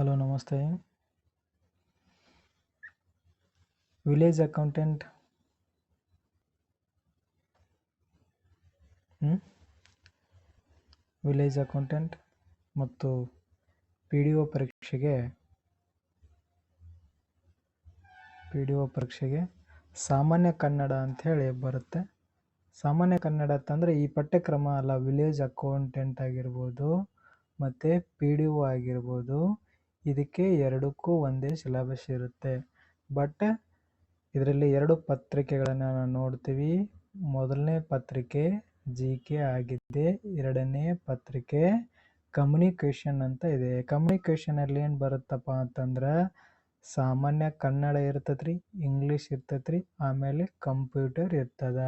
Hello, ನಮಸ್ತೆ. Village accountant. Village accountant ಮತ್ತು P D O ಪರೀಕ್ಷೆಗೆ, ಪಿ ಡಿ ಒ ಪರೀಕ್ಷೆಗೆ ಸಾಮಾನ್ಯ ಕನ್ನಡ ಅಂಥೇಳಿ ಬರುತ್ತೆ. ಸಾಮಾನ್ಯ ಕನ್ನಡ ಅಂತಂದರೆ ಈ ಪಠ್ಯಕ್ರಮ ಅಲ್ಲ, ವಿಲೇಜ್ ಅಕೌಂಟೆಂಟ್ ಆಗಿರ್ಬೋದು, ಮತ್ತು ಪಿ ಡಿ ಒ ಆಗಿರ್ಬೋದು ಇದಕ್ಕೆ ಎರಡಕ್ಕೂ ಒಂದೇ ಸಿಲಬಸ್ ಇರುತ್ತೆ. ಬಟ್ ಇದರಲ್ಲಿ ಎರಡು ಪತ್ರಿಕೆಗಳನ್ನು ನಾವು ನೋಡ್ತೀವಿ. ಮೊದಲನೇ ಪತ್ರಿಕೆ ಜಿ ಕೆ ಆಗಿದೆ. ಎರಡನೇ ಪತ್ರಿಕೆ ಕಮ್ಯುನಿಕೇಷನ್ ಅಂತ ಇದೆ. ಕಮ್ಯುನಿಕೇಷನಲ್ಲಿ ಏನು ಬರುತ್ತಪ್ಪ ಅಂತಂದ್ರೆ ಸಾಮಾನ್ಯ ಕನ್ನಡ ಇರ್ತದ್ರಿ ಇಂಗ್ಲೀಷ್ ಇರ್ತದ್ರಿ ಆಮೇಲೆ ಕಂಪ್ಯೂಟರ್ ಇರ್ತದ.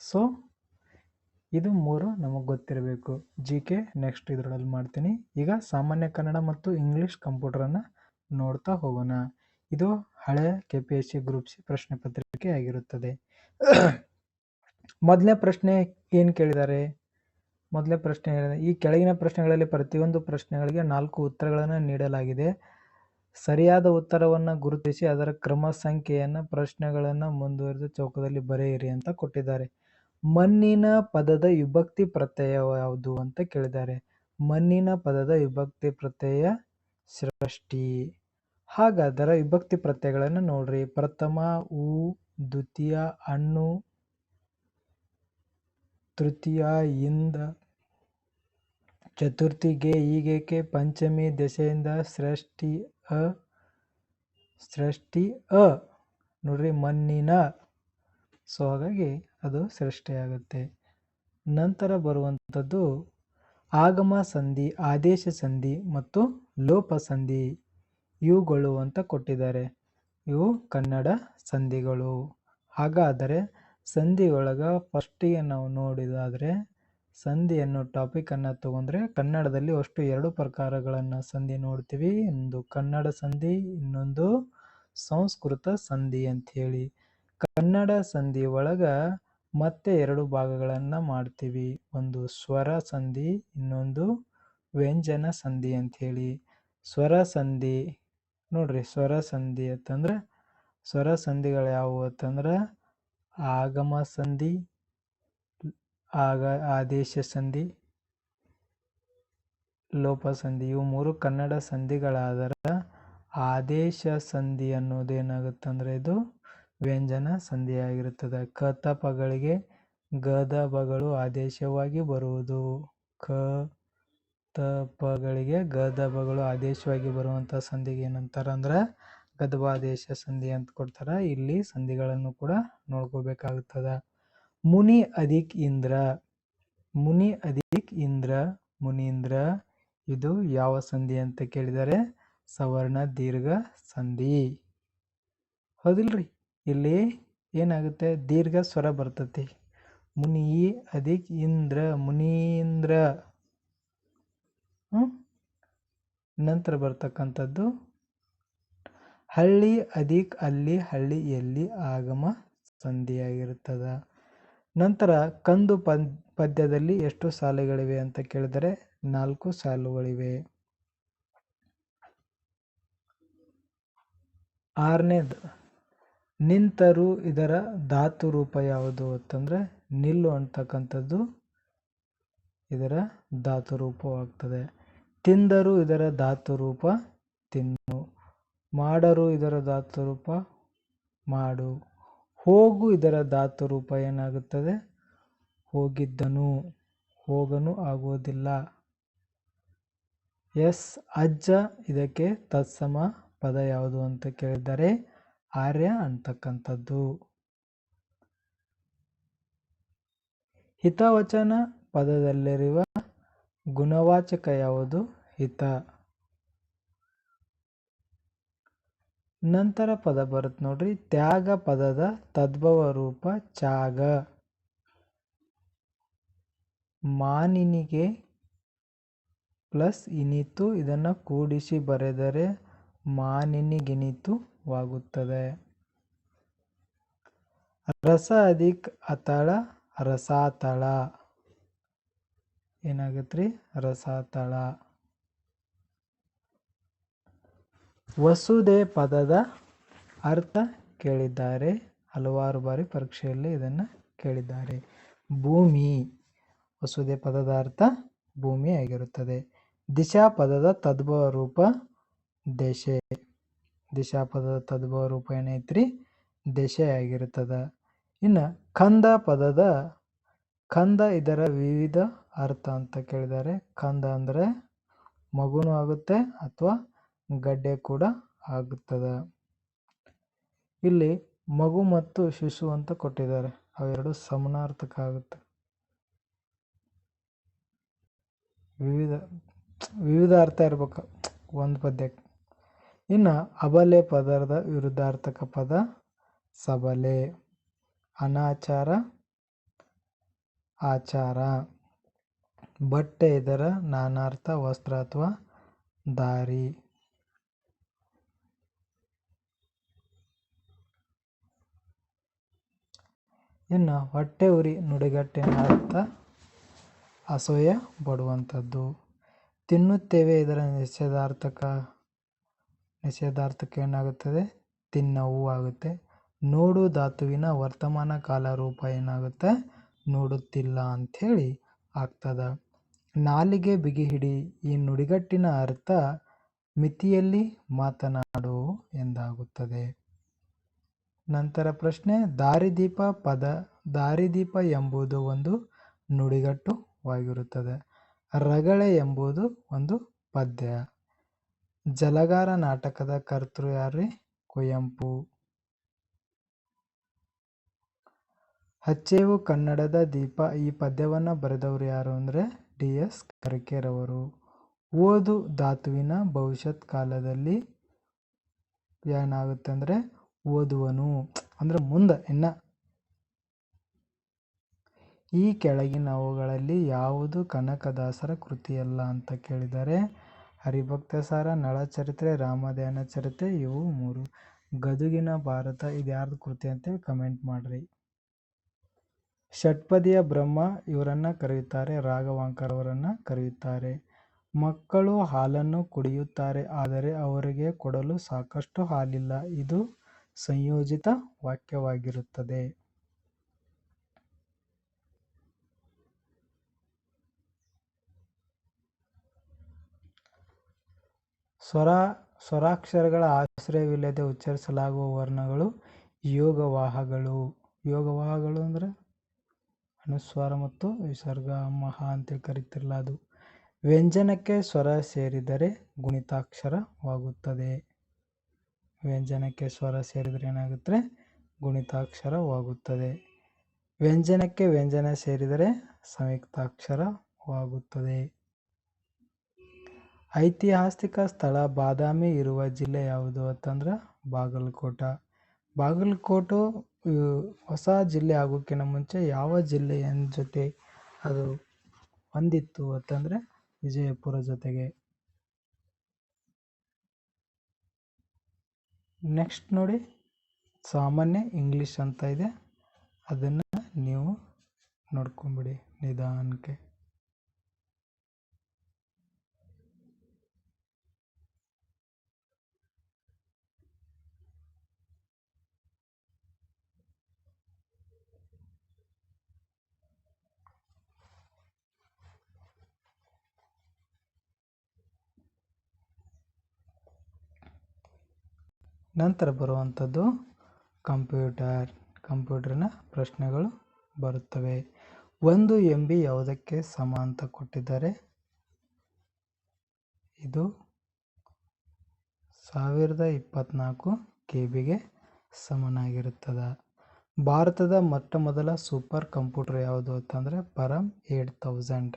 ಸೊ ಇದು ಮೂರು ನಮಗೆ ಗೊತ್ತಿರಬೇಕು. ಜಿ ಕೆ ನೆಕ್ಸ್ಟ್ ಇದರಲ್ಲಿ ಮಾಡ್ತೀನಿ. ಈಗ ಸಾಮಾನ್ಯ ಕನ್ನಡ ಮತ್ತು ಇಂಗ್ಲೀಷ್ ಕಂಪ್ಯೂಟರನ್ನು ನೋಡ್ತಾ ಹೋಗೋಣ. ಇದು ಹಳೆ K P S C group C ಪ್ರಶ್ನೆ ಪತ್ರಿಕೆ ಆಗಿರುತ್ತದೆ. ಮೊದಲನೇ ಪ್ರಶ್ನೆ ಏನು ಕೇಳಿದ್ದಾರೆ ಮೊದಲನೇ ಪ್ರಶ್ನೆ ಈ ಕೆಳಗಿನ ಪ್ರಶ್ನೆಗಳಲ್ಲಿ ಪ್ರತಿಯೊಂದು ಪ್ರಶ್ನೆಗಳಿಗೆ ನಾಲ್ಕು ಉತ್ತರಗಳನ್ನು ನೀಡಲಾಗಿದೆ. ಸರಿಯಾದ ಉತ್ತರವನ್ನು ಗುರುತಿಸಿ ಅದರ ಕ್ರಮ ಸಂಖ್ಯೆಯನ್ನು ಪ್ರಶ್ನೆಗಳನ್ನು ಮುಂದುವರೆದ ಚೌಕದಲ್ಲಿ ಬರೆಯಿರಿ ಅಂತ ಕೊಟ್ಟಿದ್ದಾರೆ. ಮಣ್ಣಿನ ಪದದ ವಿಭಕ್ತಿ ಪ್ರತ್ಯಯ ಯಾವುದು ಅಂತ ಕೇಳಿದ್ದಾರೆ. ಮಣ್ಣಿನ ಪದದ ವಿಭಕ್ತಿ ಪ್ರತ್ಯಯ ಸೃಷ್ಟಿ. ಹಾಗಾದರೆ ವಿಭಕ್ತಿ ಪ್ರತ್ಯಯಗಳನ್ನು ನೋಡ್ರಿ. ಪ್ರಥಮ, ಉ, ದ್ವಿತೀಯ ಹಣ್ಣು ತೃತೀಯ, ಇಂದ, ಚತುರ್ಥಿಗೆ, ಈಗೇಕೆ, ಪಂಚಮಿ, ದಶೆಯಿಂದ, ಸೃಷ್ಟಿ, ಅ ಸೃಷ್ಟಿ, ಅ. ನೋಡ್ರಿ ಮಣ್ಣಿನ ಸೊ ಹಾಗಾಗಿ ಅದು ಸೃಷ್ಟಿಯಾಗುತ್ತೆ ನಂತರ ಬರುವಂಥದ್ದು ಆಗಮ ಸಂಧಿ, ಆದೇಶ ಸಂಧಿ ಮತ್ತು ಲೋಪ ಸಂಧಿ ಇವುಗಳು ಅಂತ ಕೊಟ್ಟಿದ್ದಾರೆ. ಇವು ಕನ್ನಡ ಸಂಧಿಗಳು. ಹಾಗಾದರೆ ಸಂಧಿ ಒಳಗ ಫಸ್ಟಿಗೆ ನಾವು ನೋಡಿದಾದರೆ ಸಂಧಿ ಅನ್ನೋ ಟಾಪಿಕನ್ನು ತಗೊಂಡ್ರೆ ಕನ್ನಡದಲ್ಲಿ ಅಷ್ಟು ಎರಡು ಪ್ರಕಾರಗಳನ್ನು ಸಂಧಿ ನೋಡ್ತೀವಿ. ಒಂದು ಕನ್ನಡ ಸಂಧಿ, ಇನ್ನೊಂದು ಸಂಸ್ಕೃತ ಸಂಧಿ ಅಂಥೇಳಿ ಕನ್ನಡ ಸಂಧಿ ಒಳಗ ಮತ್ತೆ ಎರಡು ಭಾಗಗಳನ್ನು ಮಾಡ್ತೀವಿ. ಒಂದು ಸ್ವರ ಸಂಧಿ, ಇನ್ನೊಂದು ವ್ಯಂಜನ ಸಂಧಿ ಅಂಥೇಳಿ. ಸ್ವರ ಸಂಧಿ, ನೋಡ್ರಿ ಸ್ವರ ಸಂಧಿ ಅಂತಂದ್ರೆ ಸ್ವರ ಸಂಧಿಗಳು ಯಾವುವು ಅಂತಂದ್ರೆ ಆಗಮ ಸಂಧಿ, ಆಗ ಆದೇಶ ಸಂಧಿ, ಲೋಪ ಸಂಧಿ. ಇವು ಮೂರು ಕನ್ನಡ ಸಂಧಿಗಳಾದರೆ ಆದೇಶ ಸಂಧಿ ಅನ್ನೋದೇನಾಗುತ್ತಂದ್ರೆ ಇದು ವ್ಯಂಜನ ಸಂಧಿಯಾಗಿರುತ್ತದೆ. ಕ ತಪಗಳಿಗೆ ಗದಬಗಳು ಆದೇಶವಾಗಿ ಬರುವುದು. ಕ ತಪಗಳಿಗೆ ಗದಬಗಳು ಆದೇಶವಾಗಿ ಬರುವಂಥ ಸಂಧಿಗೆ ಏನಂತಾರೆ ಅಂದ್ರೆ ಗದ್ವಾದೇಶ ಸಂಧಿ ಅಂತ ಕೊಡ್ತಾರೆ. ಇಲ್ಲಿ ಸಂಧಿಗಳನ್ನು ಕೂಡ ನೋಡ್ಕೋಬೇಕಾಗುತ್ತದೆ ಮುನಿ ಅಧಿಕ್ ಇಂದ್ರ. ಮುನಿ ಅಧಿಕ್ ಇಂದ್ರ, ಮುನೀಂದ್ರ, ಇದು ಯಾವ ಸಂಧಿ ಅಂತ ಕೇಳಿದರೆ ಸವರ್ಣ ದೀರ್ಘ ಸಂಧಿ. ಹೌದಿಲ್ರಿ? ಇಲ್ಲಿ ಏನಾಗುತ್ತೆ? ದೀರ್ಘ ಸ್ವರ ಬರ್ತತಿ. ಮುನಿ, ಅಧಿಕ್, ಇಂದ್ರ, ಮುನೀಂದ್ರ. ನಂತರ ಬರ್ತಕ್ಕಂಥದ್ದು ಹಳ್ಳಿ, ಅಧಿಕ್, ಅಲ್ಲಿ, ಹಳ್ಳಿ, ಎಲ್ಲಿ, ಆಗಮ, ಸಂಧಿಯಾಗಿರುತ್ತದೆ. ನಂತರ ಕಂದು ಪದ್, ಪದ್ಯದಲ್ಲಿ ಎಷ್ಟು ಸಾಲುಗಳಿವೆ ಅಂತ ಕೇಳಿದರೆ ನಾಲ್ಕು ಸಾಲುಗಳಿವೆ. ಆರನೇದು ನಿಂತರು ಇದರ ಧಾತು ರೂಪ ಯಾವುದು ಅಂತಂದರೆ ನಿಲ್ಲು ಅಂತಕ್ಕಂಥದ್ದು ಇದರ ಧಾತು ರೂಪವಾಗ್ತದೆ. ತಿಂದರು ಇದರ ಧಾತು ರೂಪ ತಿನ್ನು. ಮಾಡರು ಇದರ ಧಾತು ರೂಪ ಮಾಡು. ಹೋಗು ಇದರ ಧಾತು ರೂಪ ಏನಾಗುತ್ತದೆ? ಹೋಗಿದ್ದನು. ಹೋಗನು ಆಗುವುದಿಲ್ಲ. ಎಸ್ ಅಜ್ಜ ಇದಕ್ಕೆ ತತ್ಸಮ ಪದ ಯಾವುದು ಅಂತ ಕೇಳಿದರೆ ಆರ್ಯ ಅಂತಕ್ಕಂಥದ್ದು. ಹಿತವಚನ ಪದದಲ್ಲಿರುವ ಗುಣವಾಚಕ ಯಾವುದು? ಹಿತ. ನಂತರ ಪದ ಬರುತ್ತೆ ನೋಡ್ರಿ. ತ್ಯಾಗ ಪದದ ತದ್ಭವ ರೂಪ ಚಾಗ ಮಾನಿನಿಗೆ ಪ್ಲಸ್ ಇನಿತು ಇದನ್ನು ಕೂಡಿಸಿ ಬರೆದರೆ ಮಾನಿನಿಗಿನಿತುವಾಗುತ್ತದೆ ರಸ ಅಧಿಕ್ ಅತಳ ರಸಾತಳ. ಏನಾಗತ್ರಿ? ರಸಾತಳ. ವಸುದೆ ಪದದ ಅರ್ಥ ಕೇಳಿದ್ದಾರೆ. ಹಲವಾರು ಬಾರಿ ಪರೀಕ್ಷೆಯಲ್ಲಿ ಇದನ್ನು ಕೇಳಿದ್ದಾರೆ. ಭೂಮಿ. ವಸುದೆ ಪದದ ಅರ್ಥ ಭೂಮಿ ಆಗಿರುತ್ತದೆ. ದಿಶಾ ಪದದ ತದ್ಭವ ರೂಪ ದೆಸೆ ದಿಶಾ ಪದದ ತದ್ಭವ ರೂಪ ಏನೈತ್ರಿ ದೆಸೆ ಆಗಿರುತ್ತದ ಇನ್ನು ಕಂದ ಪದದ, ಕಂದ ಇದರ ವಿವಿಧ ಅರ್ಥ ಅಂತ ಕೇಳಿದ್ದಾರೆ ಕಂದ ಅಂದರೆ ಮಗುನೂ ಆಗುತ್ತೆ ಅಥವಾ ಗಡ್ಡೆ ಕೂಡ ಆಗುತ್ತದೆ. ಇಲ್ಲಿ ಮಗು ಮತ್ತು ಶಿಶು ಅಂತ ಕೊಟ್ಟಿದ್ದಾರೆ. ಅವೆರಡು ಸಮನಾರ್ಥಕ ಆಗುತ್ತೆ. ವಿವಿಧ ವಿವಿಧ ಅರ್ಥ ಇರ್ಬೇಕು. ಒಂದು ಪದ್ಯಕ್ಕೆ. ಇನ್ನು ಅಬಲೆ ಪದರದ ವಿರುದ್ಧಾರ್ಥಕ ಪದ ಸಬಲೆ. ಅನಾಚಾರ, ಆಚಾರ. ಬಟ್ಟೆ ಇದರ ನಾನಾರ್ಥ, ವಸ್ತ್ರ ಅಥವಾ ದಾರಿ. ಇನ್ನು ಹೊಟ್ಟೆ ಉರಿ ನುಡಿಗಟ್ಟಿನ ಅರ್ಥ ಅಸೂಯೆ ಪಡುವಂಥದ್ದು ತಿನ್ನುತ್ತೇವೆ ಇದರ ನಿಷೇಧಾರ್ಥಕ ನಿಷೇಧಾರ್ಥಕ ಏನಾಗುತ್ತದೆ? ತಿನ್ನವು ಆಗುತ್ತೆ. ನೋಡು ಧಾತುವಿನ ವರ್ತಮಾನ ಕಾಲ ರೂಪ ಏನಾಗುತ್ತೆ? ನೋಡುತ್ತಿಲ್ಲ ಅಂಥೇಳಿ ಆಗ್ತದ. ನಾಲಿಗೆ ಬಿಗಿ ಹಿಡಿ ಈ ನುಡಿಗಟ್ಟಿನ ಅರ್ಥ ಮಿತಿಯಲ್ಲಿ ಮಾತನಾಡು ಎಂದಾಗುತ್ತದೆ. ನಂತರ ಪ್ರಶ್ನೆ, ದಾರಿದೀಪ ಪದ, ದಾರಿದೀಪ ಎಂಬುದು ಒಂದು ನುಡಿಗಟ್ಟುವಾಗಿರುತ್ತದೆ ರಗಳೆ ಎಂಬುದು ಒಂದು ಪದ್ಯ. ಜಲಗಾರ ನಾಟಕದ ಕರ್ತೃ ಯಾರ್ರಿ? ಕುವೆಂಪು ಹಚ್ಚೇವು ಕನ್ನಡದ ದೀಪ, ಈ ಪದ್ಯವನ್ನು ಬರೆದವರು ಯಾರು ಅಂದರೆ ಡಿ ಎಸ್ ಕರಿಕೆರವರು. ಓದು ಧಾತುವಿನ ಭವಿಷ್ಯತ್ ಕಾಲದಲ್ಲಿ ಏನಾಗುತ್ತೆ ಅಂದರೆ ಓದುವನು, ಅಂದರೆ ಮುಂದೆ, ಇನ್ನು. ಈ ಕೆಳಗಿನವುಗಳಲ್ಲಿ ಯಾವುದು ಕನಕದಾಸರ ಕೃತಿಯಲ್ಲ ಅಂತ ಕೇಳಿದ್ದಾರೆ ಹರಿಭಕ್ತಸಾರ ನಳಚರಿತ್ರೆ ರಾಮಧ್ಯಾನ ಚರಿತ್ರೆ ಇವು ಮೂರು. ಗದುಗಿನ ಭಾರತ ಇದು ಯಾರ್ದು ಕೃತಿ ಅಂತೇಳಿ ಕಮೆಂಟ್ ಮಾಡಿರಿ. ಷಟ್ಪದಿಯ ಬ್ರಹ್ಮ ಇವರನ್ನು ಕರೆಯುತ್ತಾರೆ, ರಾಘವಾಂಕರ್ ಅವರನ್ನು ಕರೆಯುತ್ತಾರೆ. ಮಕ್ಕಳು ಹಾಲನ್ನು ಕುಡಿಯುತ್ತಾರೆ, ಆದರೆ ಅವರಿಗೆ ಕೊಡಲು ಸಾಕಷ್ಟು ಹಾಲಿಲ್ಲ. ಇದು ಸಂಯೋಜಿತ ವಾಕ್ಯವಾಗಿರುತ್ತದೆ. ಸ್ವರ, ಸ್ವರಾಕ್ಷರಗಳ ಆಶ್ರಯವಿಲ್ಲದೆ ಉಚ್ಚರಿಸಲಾಗುವ ವರ್ಣಗಳು ಯೋಗವಾಹಗಳು. ಯೋಗವಾಹಗಳು ಅಂದರೆ ಅನುಸ್ವಾರ ಮತ್ತು ವಿಸರ್ಗ, ಮಹ ಅಂತ ಕರಿತಿರಲ್ಲ ಅದು. ವ್ಯಂಜನಕ್ಕೆ ಸ್ವರ ಸೇರಿದರೆ ಗುಣಿತಾಕ್ಷರವಾಗುತ್ತದೆ. ವ್ಯಂಜನಕ್ಕೆ ಸ್ವರ ಸೇರಿದರೆ ಏನಾಗುತ್ತೆ? ಗುಣಿತಾಕ್ಷರವಾಗುತ್ತದೆ. ವ್ಯಂಜನಕ್ಕೆ ವ್ಯಂಜನ ಸೇರಿದರೆ ಸಂಯುಕ್ತಾಕ್ಷರವಾಗುತ್ತದೆ. ಐತಿಹಾಸಿಕ ಸ್ಥಳ ಬಾದಾಮಿ ಇರುವ ಜಿಲ್ಲೆ ಯಾವುದು ಅಂತಂದ್ರೆ ಬಾಗಲಕೋಟ. ಬಾಗಲಕೋಟು ಹೊಸ ಜಿಲ್ಲೆ ಆಗೋಕ್ಕಿಂತ ಮುಂಚೆ ಯಾವ ಜಿಲ್ಲೆಯ ಜೊತೆ ಅದು ಹೊಂದಿತ್ತು ಅಂತಂದರೆ ವಿಜಯಪುರ ಜೊತೆಗೆ. ನೆಕ್ಸ್ಟ್ ನೋಡಿ, ಸಾಮಾನ್ಯ ಇಂಗ್ಲೀಷ್ ಅಂತ ಇದೆ. ಅದನ್ನು ನೀವು ನೋಡ್ಕೊಂಬಿಡಿ ನಿಧಾನಕ್ಕೆ. ನಂತರ ಬರುವಂಥದ್ದು ಕಂಪ್ಯೂಟರ್, ಕಂಪ್ಯೂಟರ್ನ ಪ್ರಶ್ನೆಗಳು ಬರುತ್ತವೆ. ಒಂದು ಎಂ ಬಿ ಯಾವುದಕ್ಕೆ ಸಮ ಅಂತ ಕೊಟ್ಟಿದ್ದಾರೆ? ಇದು ಸಾವಿರದ ಇಪ್ಪತ್ತ್ನಾಲ್ಕು ಕೆ ಬಿಗೆ ಸಮನಾಗಿರುತ್ತದೆ. ಭಾರತದ ಮೊಟ್ಟ ಮೊದಲ ಸೂಪರ್ ಕಂಪ್ಯೂಟರ್ ಯಾವುದು ಅಂತಂದರೆ ಪರಮ್ ಏಟ್ ತೌಸಂಡ್.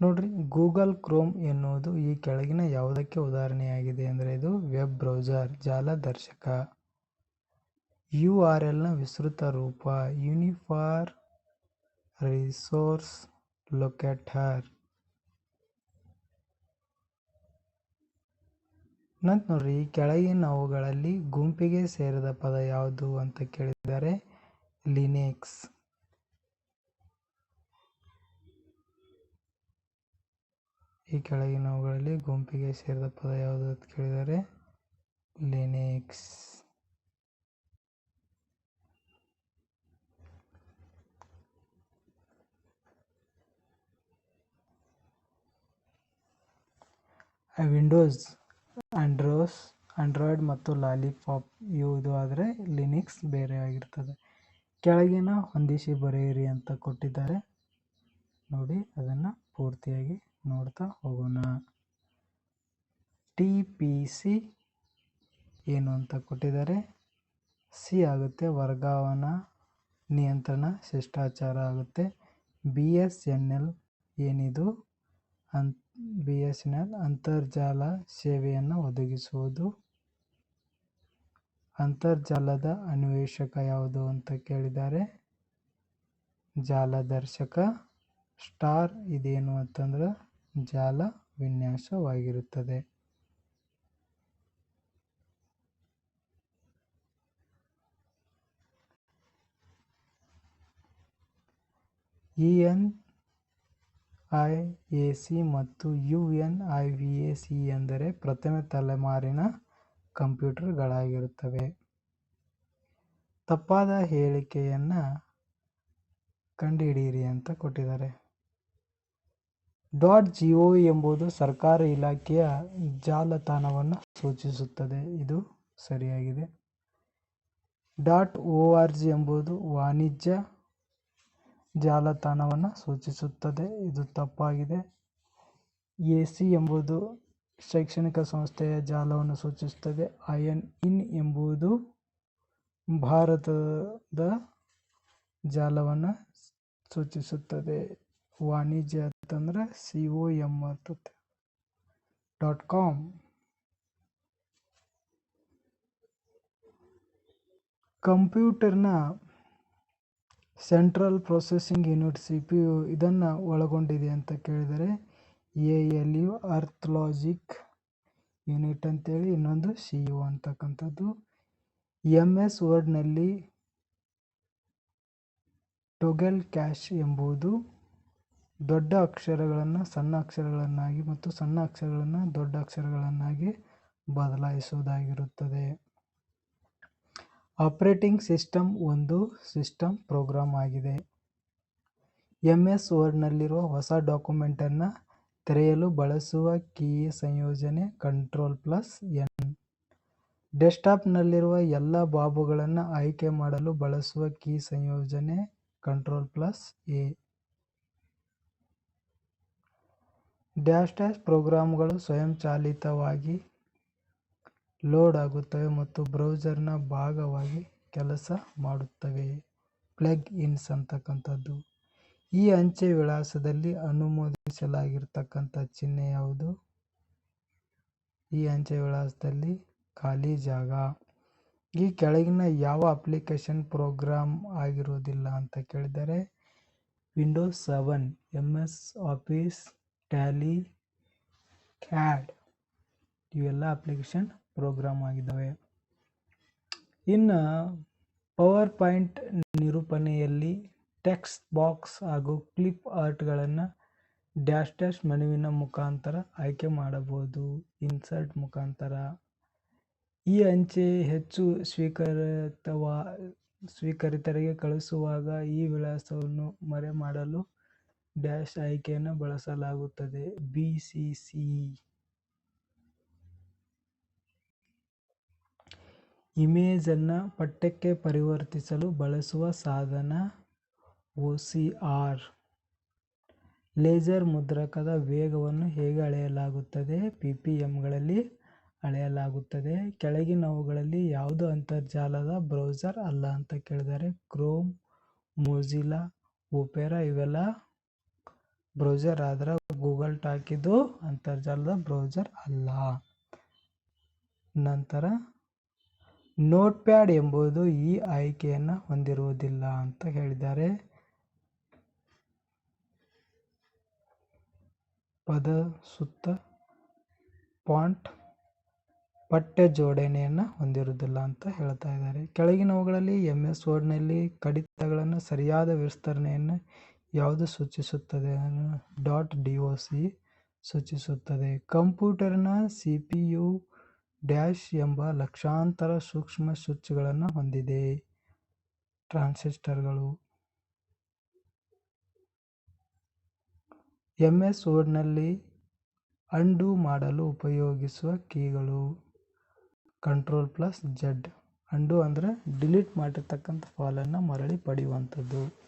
ನೋಡ್ರಿ, ಗೂಗಲ್ ಕ್ರೋಮ್ ಎನ್ನುವುದು ಈ ಕೆಳಗಿನ ಯಾವುದಕ್ಕೆ ಉದಾಹರಣೆಯಾಗಿದೆ ಅಂದರೆ ಇದು ವೆಬ್ ಬ್ರೌಸರ್ ಜಾಲದರ್ಶಕ ಯು ಆರ್ ಎಲ್ನ ವಿಸ್ತೃತ ರೂಪ ಯೂನಿಫಾರ್ ರಿಸೋರ್ಸ್ ಲೊಕೇಟರ್ ನಂತರ ನೋಡ್ರಿ, ಈ ಕೆಳಗಿನ ಅವುಗಳಲ್ಲಿ ಗುಂಪಿಗೆ ಸೇರಿದ ಪದ ಯಾವುದು ಅಂತ ಕೇಳಿದ್ದಾರೆ ಲಿನೆಕ್ಸ್ ಈ ಕೆಳಗಿನವುಗಳಲ್ಲಿ ಗುಂಪಿಗೆ ಸೇರಿದ ಪದ ಯಾವುದು ಅಂತ ಕೇಳಿದರೆ, ಲಿನಿಕ್ಸ್. ವಿಂಡೋಸ್ ಆಂಡ್ರೋಸ್ ಆಂಡ್ರಾಯ್ಡ್ ಮತ್ತು ಲಾಲಿಪಾಪ್ ಇವುದು ಆದರೆ ಲಿನಿಕ್ಸ್ ಬೇರೆ ಆಗಿರ್ತದೆ. ಕೆಳಗಿನ ಹೊಂದಿಸಿ ಬರೆಯಿರಿ ಅಂತ ಕೊಟ್ಟಿದ್ದಾರೆ. ನೋಡಿ, ಅದನ್ನು ಪೂರ್ತಿಯಾಗಿ ನೋಡ್ತಾ ಹೋಗೋಣ. ಟಿ ಪಿ ಸಿ ಏನು ಅಂತ ಕೊಟ್ಟಿದ್ದಾರೆ. ಸಿ ಆಗುತ್ತೆ ವರ್ಗಾವಣಾ ನಿಯಂತ್ರಣ ಶಿಷ್ಟಾಚಾರ ಆಗುತ್ತೆ. ಬಿ ಎಸ್ ಎನ್ ಎಲ್ ಏನಿದು? ಅನ್ ಬಿ ಎಸ್ ಎನ್ ಎಲ್ ಅಂತರ್ಜಾಲ ಸೇವೆಯನ್ನು ಒದಗಿಸುವುದು. ಅಂತರ್ಜಾಲದ ಅನ್ವೇಷಕ ಯಾವುದು ಅಂತ ಕೇಳಿದ್ದಾರೆ. ಜಾಲದರ್ಶಕ. ಸ್ಟಾರ್ ಇದೇನು ಅಂತಂದ್ರೆ ಜಾಲ ವಿನ್ಯಾಸವಾಗಿರುತ್ತದೆ. E N N I A C ಮತ್ತು U N I V A C ಎಂದರೆ ಪ್ರಥಮ ತಲೆಮಾರಿನ ಕಂಪ್ಯೂಟರ್ಗಳಾಗಿರುತ್ತವೆ. ತಪ್ಪಾದ ಹೇಳಿಕೆಯನ್ನು ಕಂಡುಹಿಡಿಯಿರಿ ಅಂತ ಕೊಟ್ಟಿದ್ದಾರೆ. ಡಾಟ್ ಜಿ ಒ ಎಂಬುದು ಸರ್ಕಾರಿ ಇಲಾಖೆಯ ಜಾಲತಾಣವನ್ನು ಸೂಚಿಸುತ್ತದೆ. ಇದು ಸರಿಯಾಗಿದೆ. ಡಾಟ್ ಒ ಆರ್ ಜಿ ಎಂಬುದು ವಾಣಿಜ್ಯ ಜಾಲತಾಣವನ್ನು ಸೂಚಿಸುತ್ತದೆ. ಇದು ತಪ್ಪಾಗಿದೆ. ಎ ಸಿ ಎಂಬುದು ಶೈಕ್ಷಣಿಕ ಸಂಸ್ಥೆಯ ಜಾಲವನ್ನು ಸೂಚಿಸುತ್ತದೆ. ಐ ಇನ್ ಎಂಬುದು ಭಾರತದ ಜಾಲವನ್ನು ಸೂಚಿಸುತ್ತದೆ. ವಾಣಿಜ್ಯ ಅಂತಂದ್ರೆ ಸಿ ಒ ಎಂ ಅಂತ dot com ಕಂಪ್ಯೂಟರ್ನ central processing unit C P U ಇದನ್ನು ಒಳಗೊಂಡಿದೆ ಅಂತ ಕೇಳಿದರೆ ಎ ಎಲ್ ಯು ಅರ್ತ್ ಲಾಜಿಕ್ ಯೂನಿಟ್ ಅಂತೇಳಿ ಇನ್ನೊಂದು ಸಿ ಯು ಅಂತಕ್ಕಂಥದ್ದು. ಎಂ ಎಸ್ ವರ್ಡ್ನಲ್ಲಿ ಟೊಗೆಲ್ ಕ್ಯಾಶ್ ಎಂಬುದು ದೊಡ್ಡ ಅಕ್ಷರಗಳನ್ನು ಸಣ್ಣ ಅಕ್ಷರಗಳನ್ನಾಗಿ ಮತ್ತು ಸಣ್ಣ ಅಕ್ಷರಗಳನ್ನು ದೊಡ್ಡ ಅಕ್ಷರಗಳನ್ನಾಗಿ ಬದಲಾಯಿಸುವುದಾಗಿರುತ್ತದೆ. ಆಪರೇಟಿಂಗ್ ಸಿಸ್ಟಮ್ ಒಂದು ಸಿಸ್ಟಮ್ ಪ್ರೋಗ್ರಾಮ್ ಆಗಿದೆ. ಎಂ ಎಸ್ ವರ್ಡ್ನಲ್ಲಿರುವ ಹೊಸ ಡಾಕ್ಯುಮೆಂಟನ್ನು ತೆರೆಯಲು ಬಳಸುವ ಕೀ ಸಂಯೋಜನೆ ಕಂಟ್ರೋಲ್ ಪ್ಲಸ್ ಎನ್ ಡೆಸ್ಕ್ಟಾಪ್ನಲ್ಲಿರುವ ಎಲ್ಲ ಬಾಬುಗಳನ್ನು ಆಯ್ಕೆ ಮಾಡಲು ಬಳಸುವ ಕೀ ಸಂಯೋಜನೆ control plus A dash dash ಪ್ರೋಗ್ರಾಂಗಳು ಸ್ವಯಂಚಾಲಿತವಾಗಿ ಲೋಡ್ ಆಗುತ್ತವೆ ಮತ್ತು ಬ್ರೌಸರ್ನ ಭಾಗವಾಗಿ ಕೆಲಸ ಮಾಡುತ್ತವೆ. ಪ್ಲಗ್ ಇನ್ಸ್ ಅಂತಕ್ಕಂಥದ್ದು. ಈ ಅಂಚೆ ವಿಳಾಸದಲ್ಲಿ ಅನುಮೋದಿಸಲಾಗಿರ್ತಕ್ಕಂಥ ಚಿಹ್ನೆ ಯಾವುದು? ಈ ಅಂಚೆ ವಿಳಾಸದಲ್ಲಿ ಖಾಲಿ ಜಾಗ. ಈ ಕೆಳಗಿನ ಯಾವ ಅಪ್ಲಿಕೇಶನ್ ಪ್ರೋಗ್ರಾಮ್ ಆಗಿರುವುದಿಲ್ಲ ಅಂತ ಕೇಳಿದರೆ, Windows seven M S Office Tally CAD ಇವೆಲ್ಲ ಅಪ್ಲಿಕೇಶನ್ ಪ್ರೋಗ್ರಾಮ್ ಆಗಿದ್ದಾವೆ. ಇನ್ನು ಪವರ್ ಪಾಯಿಂಟ್ ನಿರೂಪಣೆಯಲ್ಲಿ ಟೆಕ್ಸ್ಟ್ ಬಾಕ್ಸ್ ಹಾಗೂ ಕ್ಲಿಪ್ ಆರ್ಟ್ಗಳನ್ನು ಡ್ಯಾಶ್ ಡ್ಯಾಶ್ ಮೆನುವಿನ ಮುಖಾಂತರ ಆಯ್ಕೆ ಮಾಡಬಹುದು. ಇನ್ಸರ್ಟ್ ಮುಖಾಂತರ. ಈ ಅಂಚೆ ಹೆಚ್ಚು ಸ್ವೀಕರಿತವಾ, ಸ್ವೀಕರಿತರಿಗೆ ಕಳಿಸುವಾಗ ಈ ವಿಳಾಸವನ್ನು ಮರೆ ಮಾಡಲು ಡ್ಯಾಶ್ ಆಯ್ಕೆಯನ್ನು ಬಳಸಲಾಗುತ್ತದೆ. ಬಿ ಸಿ ಅನ್ನು ಪಠ್ಯಕ್ಕೆ ಪರಿವರ್ತಿಸಲು ಬಳಸುವ ಸಾಧನ ಒ ಸಿ ಆರ್. ಲೇಸರ್ ಮುದ್ರಕದ ವೇಗವನ್ನು ಹೇಗೆ ಅಳೆಯಲಾಗುತ್ತದೆ? ಪಿ ಪಿ ಎಮ್ಗಳಲ್ಲಿ ಅಳೆಯಲಾಗುತ್ತದೆ. ಕೆಳಗಿನವುಗಳಲ್ಲಿ ಯಾವುದು ಅಂತರ್ಜಾಲದ ಬ್ರೌಸರ್ ಅಲ್ಲ ಅಂತ ಕೇಳಿದರೆ ಕ್ರೋಮ್ ಮೊಜಿಲಾ ಒಪೆರಾ ಇವೆಲ್ಲ ಬ್ರೌಸರ್ ಆದ್ರೆ ಗೂಗಲ್ ಟಾಕಿದ್ದು ಅಂತರ್ಜಾಲದ ಬ್ರೌಸರ್ ಅಲ್ಲ. ನಂತರ ನೋಟ್ ಪ್ಯಾಡ್ ಎಂಬುದು ಈ ಆಯ್ಕೆಯನ್ನು ಹೊಂದಿರುವುದಿಲ್ಲ ಅಂತ ಹೇಳಿದ್ದಾರೆ. ಪದ ಸುತ್ತ ಪಾಂಟ್ ಪಠ್ಯ ಜೋಡಣೆಯನ್ನು ಹೊಂದಿರುವುದಿಲ್ಲ ಅಂತ ಹೇಳ್ತಾ ಇದ್ದಾರೆ. ಕೆಳಗಿನವುಗಳಲ್ಲಿ ಎಂ ಎಸ್ ವರ್ಡ್ನಲ್ಲಿ ಕಡಿತಗಳನ್ನು ಸರಿಯಾದ ವಿಸ್ತರಣೆಯನ್ನು ಯಾವುದು ಸೂಚಿಸುತ್ತದೆ ಡಾಟ್ ಡಿ ಒ ಸಿ ಸೂಚಿಸುತ್ತದೆ. ಕಂಪ್ಯೂಟರ್ನ ಸಿಪಿಯು ಡ್ಯಾಶ್ ಎಂಬ ಲಕ್ಷಾಂತರ ಸೂಕ್ಷ್ಮ ಸ್ವಿಚ್ಗಳನ್ನು ಹೊಂದಿದೆ. ಟ್ರಾನ್ಸಿಸ್ಟರ್ಗಳು. ಎಂಎಸ್ ವರ್ಡ್ನಲ್ಲಿ ಅಂಡು ಮಾಡಲು ಉಪಯೋಗಿಸುವ ಕೀಗಳು. ಕಂಟ್ರೋಲ್ ಪ್ಲಸ್ ಜಡ್. ಅಂಡು ಅಂದರೆ ಡಿಲೀಟ್ ಮಾಡಿರ್ತಕ್ಕಂಥ ಫಾಲನ್ನು ಮರಳಿ ಪಡೆಯುವಂಥದ್ದು.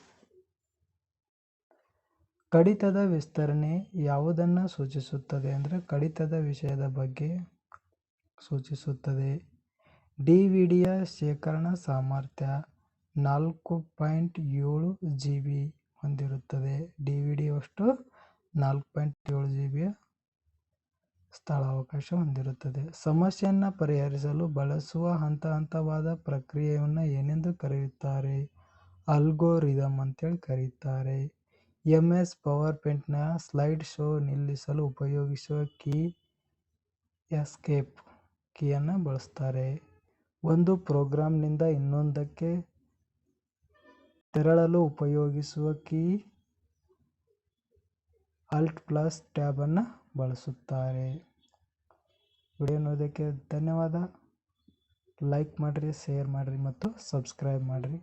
ಕಡಿತದ ವಿಸ್ತರಣೆ ಯಾವುದನ್ನು ಸೂಚಿಸುತ್ತದೆ ಅಂದರೆ ಕಡಿತದ ವಿಷಯದ ಬಗ್ಗೆ ಸೂಚಿಸುತ್ತದೆ. ಡಿ ವಿ ಡಿಯ ಶೇಖರಣಾ ಸಾಮರ್ಥ್ಯ ನಾಲ್ಕು ಪಾಯಿಂಟ್ ಏಳು ಜಿ ಬಿ ಹೊಂದಿರುತ್ತದೆ. ಡಿ ವಿ ಡಿ ಅಷ್ಟು ನಾಲ್ಕು ಪಾಯಿಂಟ್ ಏಳು ಜಿ ಬಿಯ ಸ್ಥಳಾವಕಾಶ ಹೊಂದಿರುತ್ತದೆ. ಸಮಸ್ಯೆಯನ್ನು ಪರಿಹರಿಸಲು ಬಳಸುವ ಹಂತ ಹಂತವಾದ ಪ್ರಕ್ರಿಯೆಯನ್ನು ಏನೆಂದು ಕರೆಯುತ್ತಾರೆ? ಅಲ್ಗೋರಿದಮ್ ಅಂತೇಳಿ ಕರೆಯುತ್ತಾರೆ ಎಂ ಎಸ್ ಪವರ್ ಪಾಯಿಂಟ್ನ ಸ್ಲೈಡ್ ಶೋ ನಿಲ್ಲಿಸಲು ಉಪಯೋಗಿಸುವ ಕೀ ಎಸ್ಕೇಪ್ ಕೀಯನ್ನು ಬಳಸ್ತಾರೆ. ಒಂದು ಪ್ರೋಗ್ರಾಂನಿಂದ ಇನ್ನೊಂದಕ್ಕೆ ತೆರಳಲು ಉಪಯೋಗಿಸುವ ಕೀ ಆಲ್ಟ್ ಪ್ಲಸ್ ಟ್ಯಾಬನ್ನು ಬಳಸುತ್ತಾರೆ. ವಿಡಿಯೋ ನೋಡೋದಕ್ಕೆ ಧನ್ಯವಾದ. ಲೈಕ್ ಮಾಡಿರಿ, ಶೇರ್ ಮಾಡಿರಿ ಮತ್ತು ಸಬ್ಸ್ಕ್ರೈಬ್ ಮಾಡಿರಿ.